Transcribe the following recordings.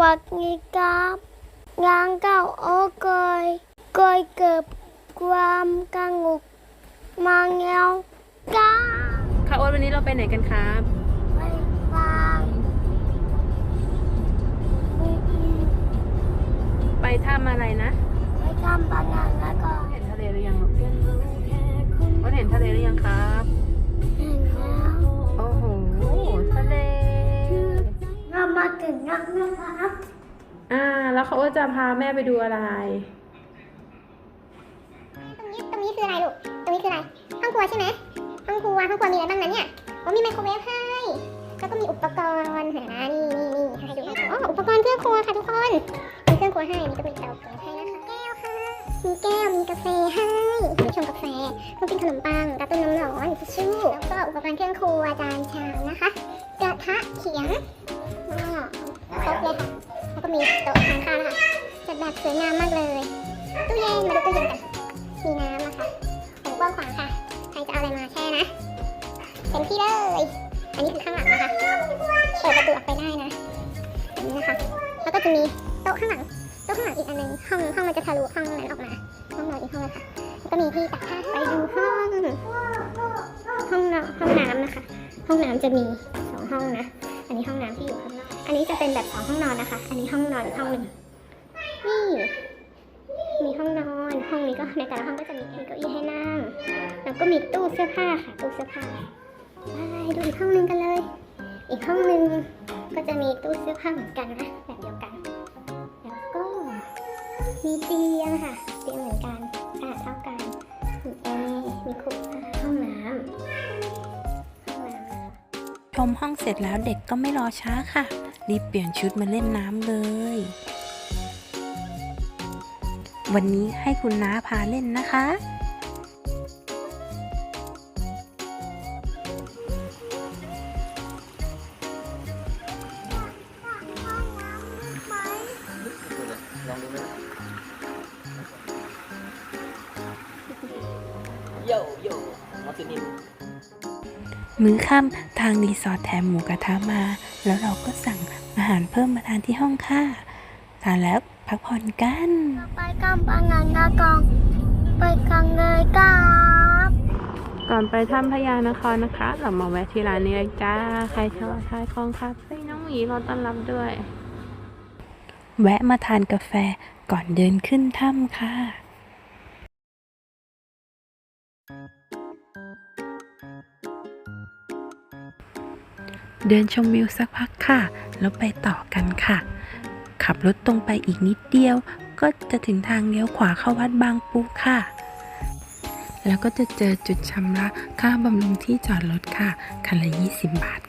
วัสดีครับงานเก่าโอ้กอยกอยเกิดความกังวลมาเงาก้าค่ะโอ๊ตวันนี้เราไปไหนกันครับไปฟังไปถ้ำอะไรนะ ไปทำบางงานแล้วก็เห็นทะเลหรือยังลูกโอ๊ตเห็นทะเลหรือยังครับ เรามาถึงนักนะครับอ่า แล้วเขาจะพาแม่ไปดูอะไร ตรงนี้ตรงนี้คืออะไรลูก ตรงนี้คืออะไร ห้องครัวใช่ไหมห้องครัวห้องครัวมีอะไรบ้างนะเนี่ยโอ้มีไมโครเวฟให้ แล้วก็มีอุปกรณ์เห็นไหมนี่นี่นี่ให้ดูอ๋ออุปกรณ์เครื่องครัวค่ะทุกคน มีเครื่องครัวให้ มีก็เป็นเตาแก๊สให้นะคะแก้วค่ะ มีแก้ว มีกาแฟให้มีชงกาแฟเครื่องกินขนมปังกระตุ้นน้ำร้อนทิชชู่แล้วก็อุปกรณ์เครื่องครัวจานชามนะคะ กระทะเขียง แบบสวยงามมากเลย ตู้เย็น มาดูตู้เย็นกันมีน้ำนะคะโอ้กว้างขวางค่ะ ใครจะเอาอะไรมาแช่นะเต็มที่เลย อันนี้คือข้างหลังนะคะ เปิดประตูออกไปได้นะอันนี้นะคะ แล้วก็จะมีโต๊ะข้างหลัง โต๊ะข้างหลังอีกอันหนึงห้องห้องมันจะทะลุห้องนั้นออกมา ห้องนอนอีกห้องเลยค่ะ แล้วก็มีที่ตักผ้าไปดูห้อง ห้องนอนห้องน้ำนะคะ ห้องน้ำจะมีสองห้องนะ อันนี้ห้องน้ำที่อยู่ข้างนอก อันนี้จะเป็นแบบสองห้องนอนนะคะ อันนี้ห้องนอนอีกห้องหนึ่ง นี่ มีห้องนอน ห้องนี้ก็ในแต่ละห้องก็จะมีเก้าอี้ให้นั่ง แล้วก็มีตู้เสื้อผ้าค่ะ ตู้เสื้อผ้าไปดูอีกห้องหนึงกันเลย อีกห้องหนึงก็จะมีตู้เสื้อผ้าเหมือนกันนะ แบบเดียวกัน แล้วก็มีเตียงค่ะ เตียงเหมือนกันขนาดเท่ากัน มีแอร์มีคุกห้องน้ำห้องน้ำชมห้องเสร็จแล้วเด็กก็ไม่รอช้าค่ะ รีบเปลี่ยนชุดมาเล่นน้ำเลย วันนี้ให้คุณน้าพาเล่นนะคะโยโย่มอสนินมื้อค่ำทางรีสอร์ทแถมหมูกระทะมา แล้วเราก็สั่งอาหารเพิ่มมาทานที่ห้องค่ะ ทานแล้ว พักผ่อนกัน ไปกันบางงานแล้วก็ไปกันเลยครับก่อนไปถ้ำพญานครนะคะ เรามาแวะที่ร้านนี้เลยจ้า ใครชอบทายคลองคาเฟ่น้องหมีรอต้อนรับด้วย แวะมาทานกาแฟก่อนเดินขึ้นถ้ำค่ะ เดินชมวิวสักพักค่ะ แล้วไปต่อกันค่ะ ขับรถตรงไปอีกนิดเดียว ก็จะถึงทางเลี้ยวขวาเข้าวัดบางปูค่ะ แล้วก็จะเจอจุดชำระค่าบำรุงที่จอดรถค่ะ คันละ 20 บาท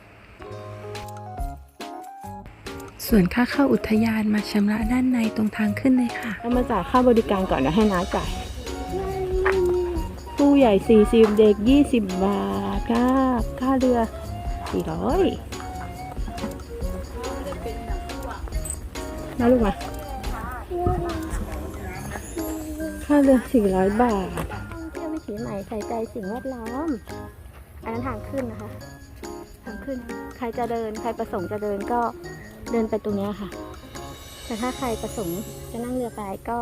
ส่วนค่าเข้าอุทยานมาชำระด้านในตรงทางขึ้นเลยค่ะเรามาจ่ายค่าบริการก่อนเดี๋ยวให้น้าจ่ายตู้ใหญ่ 40 เด็ก 20 บาทค่าค่าเรือ400 มาลูกมาค่าเรือ400บาทเที่ยววิถีใหม่ใส่ใจสิ่งแวดล้อม อันนั้นทางขึ้นนะคะ ทางขึ้น ใครจะเดิน ใครประสงค์จะเดินก็เดินไปตรงเนี้ยค่ะ แต่ถ้าใครประสงค์จะนั่งเรือไปก็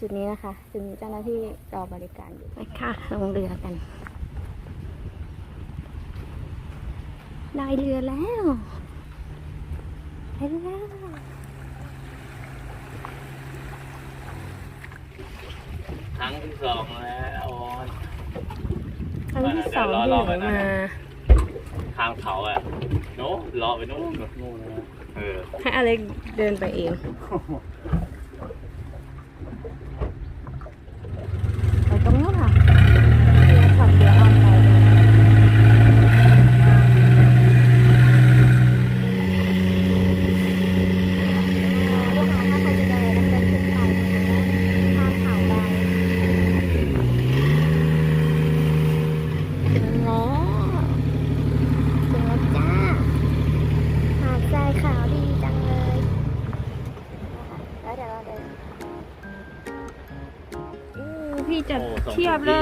จุดนี้นะคะจะมีเจ้าหน้าที่รอบริการอยู่ไปค่ะลงเรือกัน ได้เรือแล้ว ไปแล้ว ครั้งที่สองแล้วออนครั้งที่สองที่หนูมาทางเขาอะโน้รอไปโน้นโน้นนะเออให้อเล็กเดินไปเอง เทียบเล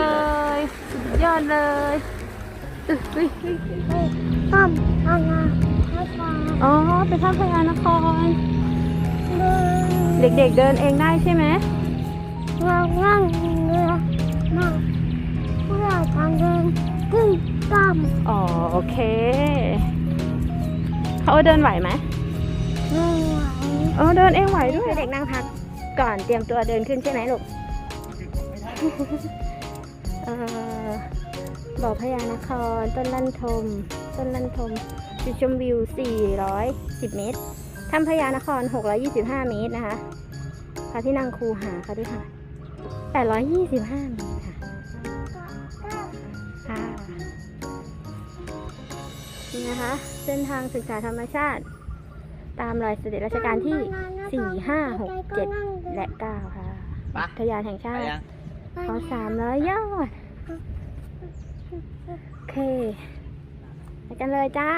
ย สุดยอดเลยเฮ้ยเฮ้ยเฮ้ยข้ามทางงานข้ามอ๋อไปท่าพญานคร เด็กๆเดินเองได้ใช่ไหมเรานั่งเรือมาเพื่อทางเดินขึ้นตามอ๋อโอเคเขาเดินไหวไหมไม่ไหวเออเดินเองไหวด้วยเด็กนั่งพักก่อนเตรียมตัวเดินขึ้นใช่ไหมลูกเออ บ่อพญานคร ต้นลั่นทม ต้นลั่นทมจุดชมวิว 410 เมตรถ้ำพญานคร 625 เมตรนะคะพระที่นั่งคูหาค่ะที่ค่ะ 825 เมตรค่ะค่ะนี่นะคะ เส้นทางศึกษาธรรมชาติ ตามรอยเสด็จรัชกาลที่สี่ห้าหกเจ็ดและเก้าค่ะไปอุทยานแห่งชาไปติยัง ขอสามร้อยยอด โอเค ไปกันเลยจ้า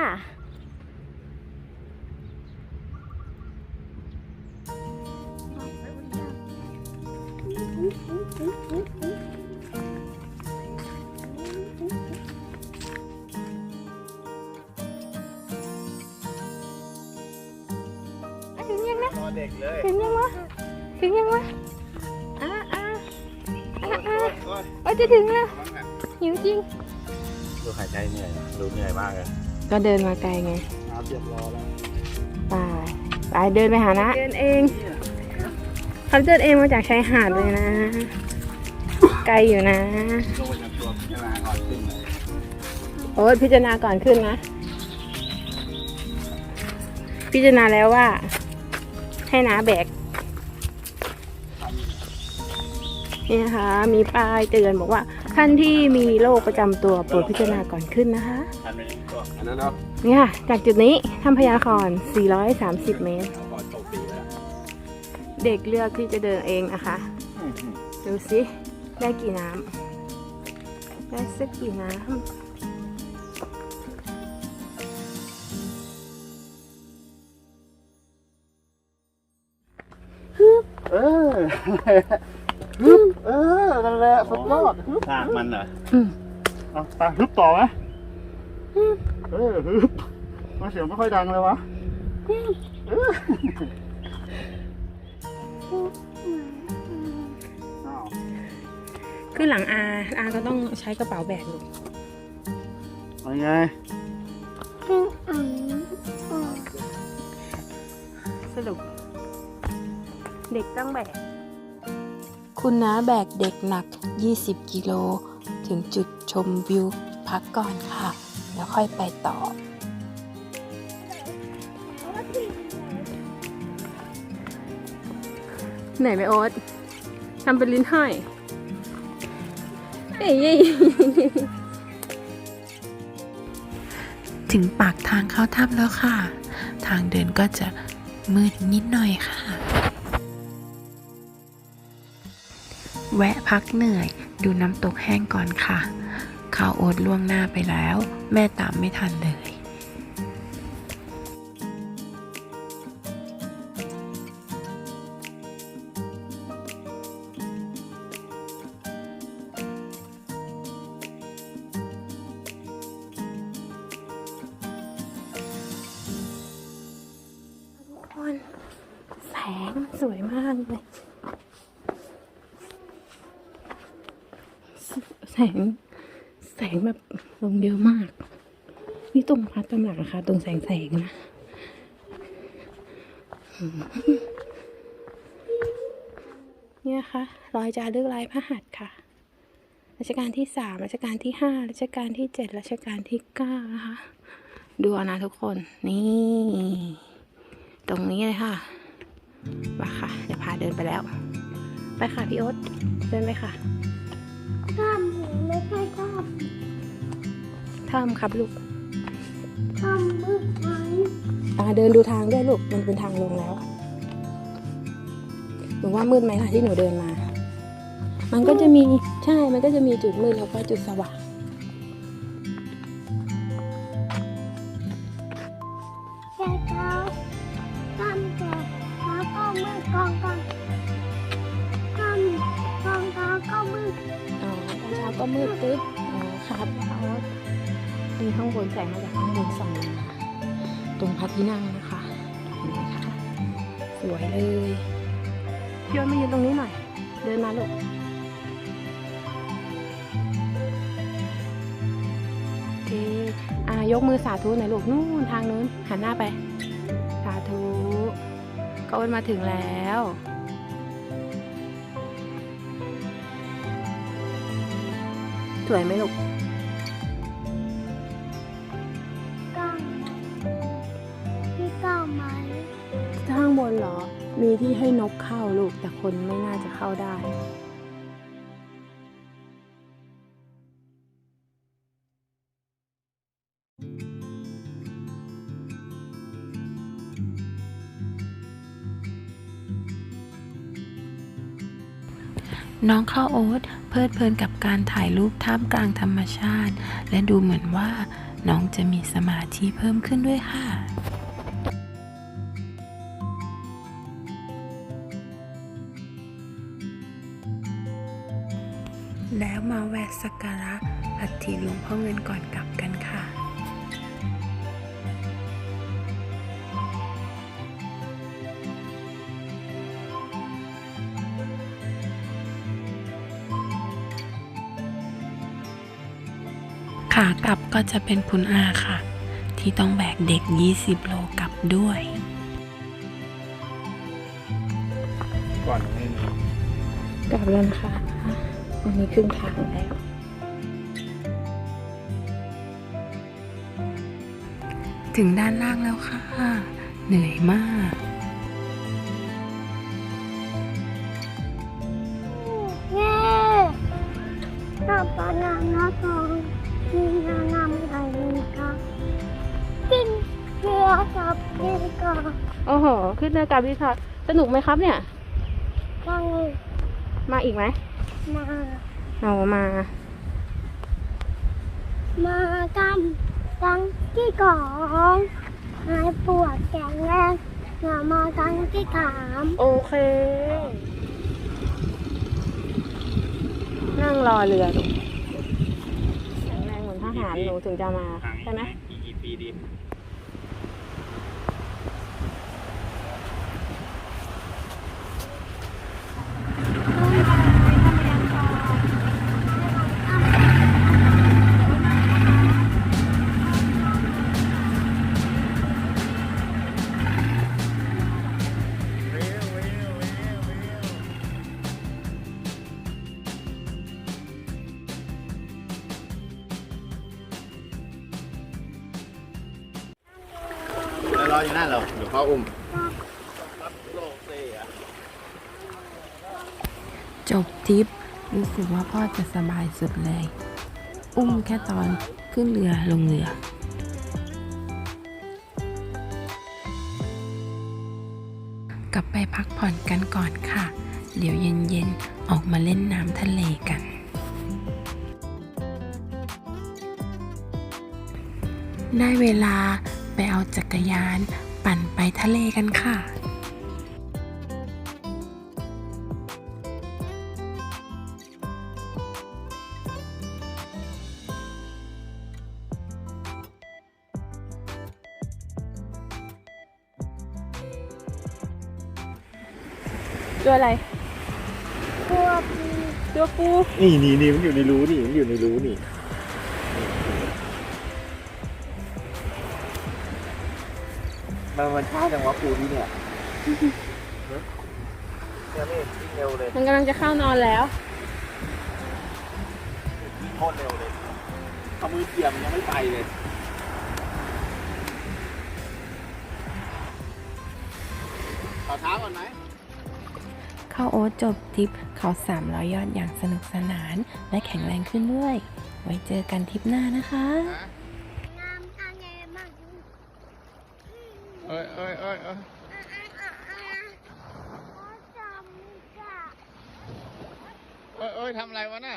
ถึงยังนะพอเด็กเลยถึงยังวะ ถึงยังวะ จะถึงแล้ว หิวจริง ดูหายใจเหนื่อยดูเหนื่อยมากเลยก็เดินมาไกลไงน้ำเตรียมรอแล้วไปไปเดินไปหานะ เดินเองเขาเดินเองมาจากชายหาดเลยนะ ไกลอยู่นะลงไปจากตัวพิจารณาก่อนขึ้นเลยโอ้ยพิจารณาก่อนขึ้นนะ พิจารณาแล้วว่า ให้นาแบก นี่นะคะมีป้ายเตือนบอกว่าท่านที่มีโรคประจำตัวโปรดพิจารณาก่อนขึ้นนะคะทันไปนี่ตัวอันนั้นเนาะนี่ค่ะจากจุดนี้ถ้ำพญาคอน430 เมตร ก่อนโชคดีแล้วเด็กเลือกที่จะเดินเองนะคะดูสิ ได้กี่น้ำ ได้สักกี่น้ำเออ ฮึบเออนั่นแหละสุดยอดฮึบลากมันเหรอเอาไปฮึบต่อไหมเออฮึบมาเสียงไม่ค่อยดังเลยวะเอออ้าวขึ้นหลังอาอาก็ต้องใช้กระเป๋าแบกลูกเอาไงขึ้นอ่างออกสรุปเด็กต้องแบก คุณน้าแบกเด็กหนัก 20 กิโล ถึงจุดชมวิวพักก่อนค่ะ แล้วค่อยไปต่อ ไหนไปโอ๊ตทำเป็นลิ้นห้อยเอ้ยถึงปากทางเข้าถ้ำแล้วค่ะ ทางเดินก็จะมืดนิดหน่อยค่ะ แวะพักเหนื่อย ดูน้ำตกแห้งก่อนค่ะ ข้าวโอ๊ตล่วงหน้าไปแล้ว แม่ตามไม่ทันเลย ทุกคน แสงสวยมากเลย แส ง แสงแบบลงเยอะมาก นี่ตรงพัดตำหลังนะคะ ตรงแสงแสงนะเนี่ยค่ะรอยจารึกลายพระหัตถ์ค่ะรัชกาลที่สามรัชกาลที่ห้ารัชกาลที่เจ็ดรัชกาลที่เก้านะคะดูเอานะทุกคนนี่ ตรงนี้เลยค่ะมาค่ะเดี๋ยวพาเดินไปแล้ว ไปค่ะพี่โอ๊ตเดินไปค่ะ หรือไม่ใช่ข้ามเทิมครับลูกข้ามมืดไหมอ่าเดินดูทางด้วยลูก มันเป็นทางลงแล้วหนูว่ามืดไหมล่ะที่หนูเดินมา มันก็จะมีใช่ มันก็จะมีจุดมืดแล้วก็จุดสว่าง มืดตึ๊บอ๋อครับโอ๊ตมีข้างบนแสงมาจากข้างบนส่องลงมาตรงพระที่นั่งนะคะเห็นไหมคะสวยเลยพี่อ้นมายืนตรงนี้หน่อย เดินมาลูกโอเคอ่ายกมือสาธุหน่อยลูกนู่นทางนู้นหันหน้าไป สาธุก็อ้นมาถึงแล้ว สวยไหมลูกก้างพี่ก้างไหมข้างบนเหรอ มีที่ให้นกเข้าลูก แต่คนไม่น่าจะเข้าได้ น้องข้าวโอ๊ตเพลิดเพลินกับการถ่ายรูปท่ามกลางธรรมชาติ และดูเหมือนว่าน้องจะมีสมาธิเพิ่มขึ้นด้วยค่ะแล้วมาแวะสักการะอัฐิหลวงพ่อเงินก่อนกลับกันค่ะ ขากลับก็จะเป็นคุณอาค่ะ ที่ต้องแบกเด็ก 20 โลกลับด้วย ก่อนนี่กลับแล้วนะคะวันนี้ครึ่งทางแล้ว ถึงด้านล่างแล้วค่ะ เหนื่อยมาก เย้ถ้าปานานาทองมี กลือกับกินกับโอ้โห ขึ้นเรือกับรีสอร์ทสนุกไหมครับเนี่ย ฟังมาอีกไหมมาเอามา มากันกันที่ของหายปวดแข็งแรงอย่ามากันที่ขาม โอเค นั่งรอเรือลูกแข็งแรงเหมือนทหารหนูถึงจะมาห่างใช่ไหมอีกกี่ปีดี รออยู่นั่นเหรอเดี๋ยวพ่ออุ้ม จบทริปรู้สึกว่าพ่อจะสบายสุดเลย อุ้มแค่ตอนขึ้นเรือลงเรือกลับไปพักผ่อนกันก่อนค่ะ เดี๋ยวเย็นๆ ออกมาเล่นน้ำทะเลกัน ได้เวลา เอาจักรยาน ปั่นไปทะเลกันค่ะตัวอะไรกลัวปีตัวปู นี่นี่นี่มันอยู่ในรูนี่มันอยู่ในรูนี่ มันมันช้าจังวะปูนี่เนี่ยเนี่ยไม่เห็นวิ่งเร็วเลยมันกำลังจะเข้านอนแล้วโคตรเร็วเลยเอามือเกี่ยมยังไม่ไปเลยขอเท้าก่อนไหมเข้าโอ๊ตจบทริปเขา 300 ยอดอย่างสนุกสนาน และแข็งแรงขึ้นด้วย ไว้เจอกันทริปหน้านะคะ งามทะเลมาก เอ้ยเอ้ยเอ้ยเอ้ยจำจ้ะเอ้ยเอ้ยทำอะไรวะน่ะ